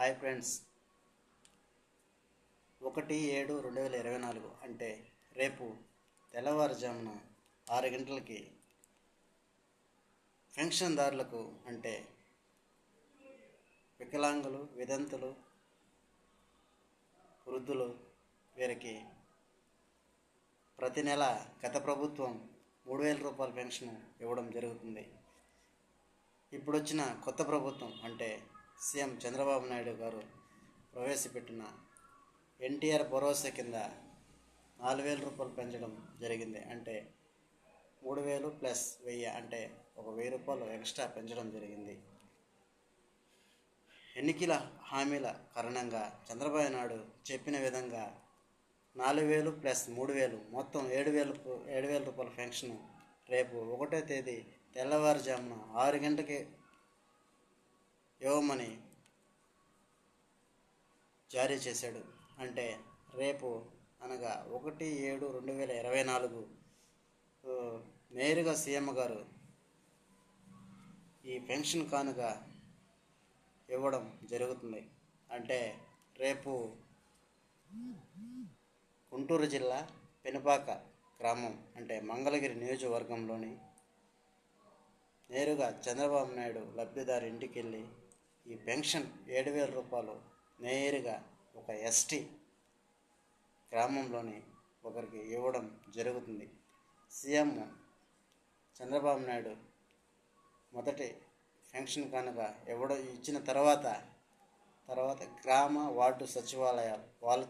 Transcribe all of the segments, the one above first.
Hi friends. ఒకటి ఏడు రెండు వేల ఇరవై నాలుగు అంటే రేపు తెల్లవారుజామున ఆరు గంటలకి పెన్షన్దారులకు అంటే వికలాంగులు విదంతులు వృద్ధులు వీరికి ప్రతి నెల గత ప్రభుత్వం మూడు వేల రూపాయల పెన్షన్ ఇవ్వడం జరుగుతుంది. ఇప్పుడు వచ్చిన కొత్త ప్రభుత్వం అంటే సీఎం చంద్రబాబు నాయుడు గారు ప్రవేశపెట్టిన ఎన్టీఆర్ భరోసా కింద నాలుగు వేల రూపాయలు పెంచడం జరిగింది. అంటే మూడు వేలు ప్లస్ వెయ్యి అంటే ఒక వెయ్యి రూపాయలు ఎక్స్ట్రా పెంచడం జరిగింది. ఎన్నికల హామీల కారణంగా చంద్రబాబు నాయుడు చెప్పిన విధంగా నాలుగు వేలు ప్లస్ మూడు వేలు మొత్తం ఏడు వేలు ఏడు వేల రూపాయల పెన్షన్ రేపు ఒకటో తేదీ తెల్లవారుజామున ఆరు గంటకి ఇవ్వమని జారీ చేశాడు. అంటే రేపు అనగా ఒకటి ఏడు రెండు వేల ఇరవై నాలుగు నేరుగా సీఎం గారు ఈ పెన్షన్ కానుక ఇవ్వడం జరుగుతుంది. అంటే రేపు గుంటూరు జిల్లా పెనుపాక గ్రామం అంటే మంగళగిరి నియోజకవర్గంలోని నేరుగా చంద్రబాబు నాయుడు లబ్ధిదారు ఇంటికి వెళ్ళి ఈ పెన్షన్ ఏడు వేల రూపాయలు నేరుగా ఒక ఎస్టీ గ్రామంలోని ఒకరికి ఇవ్వడం జరుగుతుంది. సీఎం చంద్రబాబు నాయుడు మొదటి పెన్షన్ కనుక ఇవ్వడం ఇచ్చిన తర్వాత తర్వాత గ్రామ వార్డు సచివాలయాలు వాళ్ళ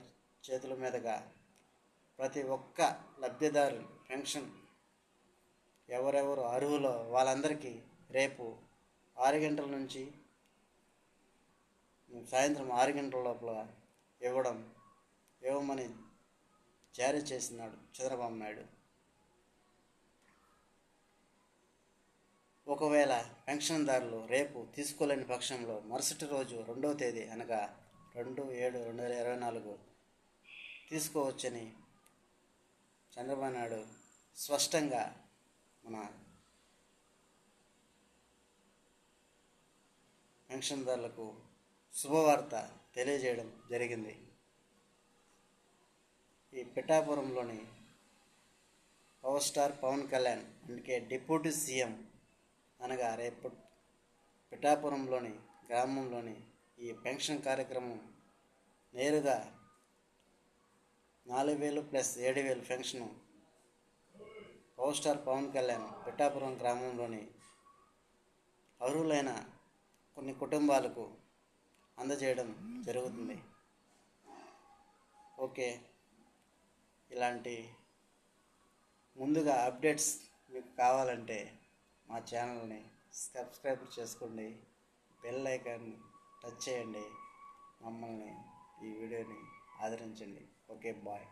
చేతుల మీదుగా ప్రతి ఒక్క లబ్ధిదారు పెన్షన్ ఎవరెవరు అర్హులో వాళ్ళందరికీ రేపు ఆరు గంటల నుంచి సాయంత్రం ఆరు గంటల లోపల ఇవ్వడం ఇవ్వమని జారీ చేసినాడు చంద్రబాబు నాయుడు. ఒకవేళ పెన్షన్దారులు రేపు తీసుకోలేని పక్షంలో మరుసటి రోజు రెండవ తేదీ అనగా రెండు ఏడు రెండు వేల ఇరవై నాలుగు తీసుకోవచ్చని చంద్రబాబు నాయుడు స్పష్టంగా మన పెన్షన్దారులకు శుభవార్త తెలియజేయడం జరిగింది. ఈ పిఠాపురంలోని పవర్ స్టార్ పవన్ కళ్యాణ్ అందుకే డిప్యూటీ సీఎం అనగా రేపు పిఠాపురంలోని గ్రామంలోని ఈ పెన్షన్ కార్యక్రమం నేరుగా నాలుగు వేలు ప్లస్ ఏడు వేలు pension power star Pawan Kalyan Pithapuram గ్రామంలోని అర్హులైన కొన్ని కుటుంబాలకు అందజేయడం జరుగుతుంది. ఓకే. ఇలాంటి ముందుగా అప్డేట్స్ మీకు కావాలంటే మా ఛానల్ని సబ్స్క్రైబ్ చేసుకోండి. బెల్ ఐకాన్ టచ్ చేయండి. మమ్మల్ని ఈ వీడియోని ఆదరించండి. Okay bye.